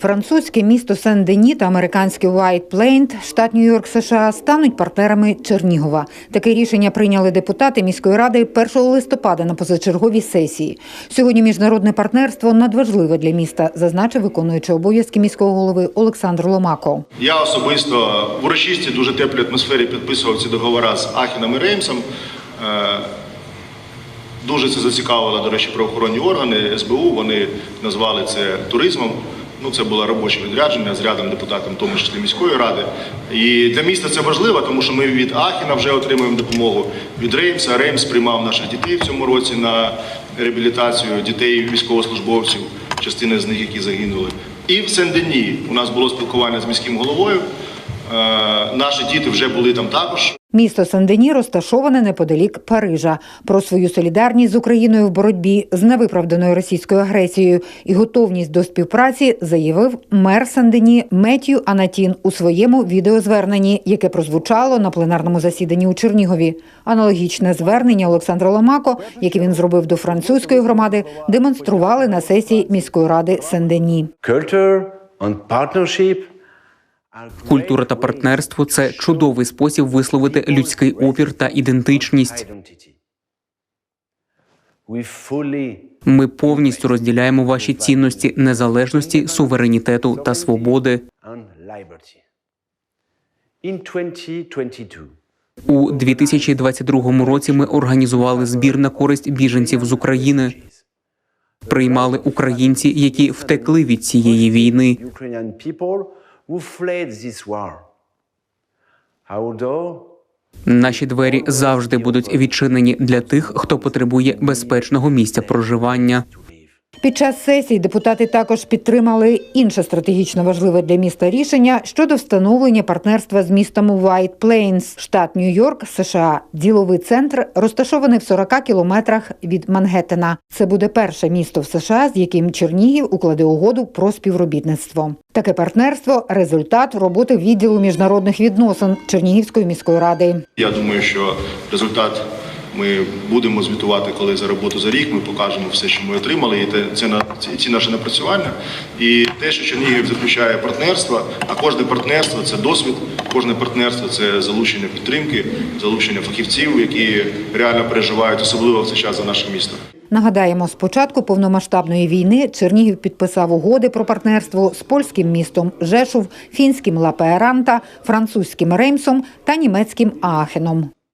Французьке місто Сен-Дені та американське White Plain, штат Нью-Йорк, США, стануть партнерами Чернігова. Таке рішення прийняли депутати міської ради 1 листопада на позачерговій сесії. Сьогодні міжнародне партнерство надважливе для міста, зазначив виконуючий обов'язки міського голови Олександр Ломако. Я особисто в урочистій дуже теплій атмосфері підписував ці договори з Ахіном і Реймсом. Е, Дуже це зацікавило, до речі, правоохоронні органи СБУ. Вони назвали це туризмом. Ну, це було робоче відрядження з рядом депутатів, в тому числі міської ради. І для міста це важливо, тому що ми від Ахіна вже отримуємо допомогу від Реймса. Реймс приймав наших дітей в цьому році на реабілітацію дітей військовослужбовців, частина з них, які загинули. І в Сен-Дені у нас було спілкування з міським головою. Е, Наші діти вже були там також. Місто Сен-Дені розташоване неподалік Парижа. Про свою солідарність з Україною в боротьбі з невиправданою російською агресією і готовність до співпраці заявив мер Сен-Дені Меттью Анатін у своєму відеозверненні, яке прозвучало на пленарному засіданні у Чернігові. Аналогічне звернення Олександра Ломако, яке він зробив до французької громади, демонстрували на сесії міської ради Сен-Дені. Культура та партнерство це чудовий спосіб висловити людський опір та ідентичність. Ми повністю розділяємо ваші цінності незалежності, суверенітету та свободи. and liberty. In 2022, У 2022 році ми організували збір на користь біженців з України. Приймали українці, які втекли від цієї війни. Who fled this war. Although Наші двері завжди будуть відчинені для тих, хто потребує безпечного місця проживання. Під час сесії депутати також підтримали інше стратегічно важливе для міста рішення щодо встановлення партнерства з містом White Plains, штат Нью-Йорк, США. Діловий центр розташований в 40 кілометрах від Мангеттена. Це буде перше місто в США, з яким Чернігів укладе угоду про співробітництво. Таке партнерство результат роботи відділу міжнародних відносин Чернігівської міської ради. Я думаю, що результат ми будемо звітувати, коли за роботу за рік ми покажемо все, що ми отримали, і це на ці, наші напрацювання. І те, що Чернігів заключає партнерство, а кожне партнерство це досвід, кожне партнерство це залучення підтримки, залучення фахівців, які реально переживають, особливо в цей час за наше місто. Нагадаємо, з початку повномасштабної війни Чернігів підписав угоди про партнерство з польським містом Жешув, фінським Лапеаранта, французьким Реймсом та німецьким Аахеном.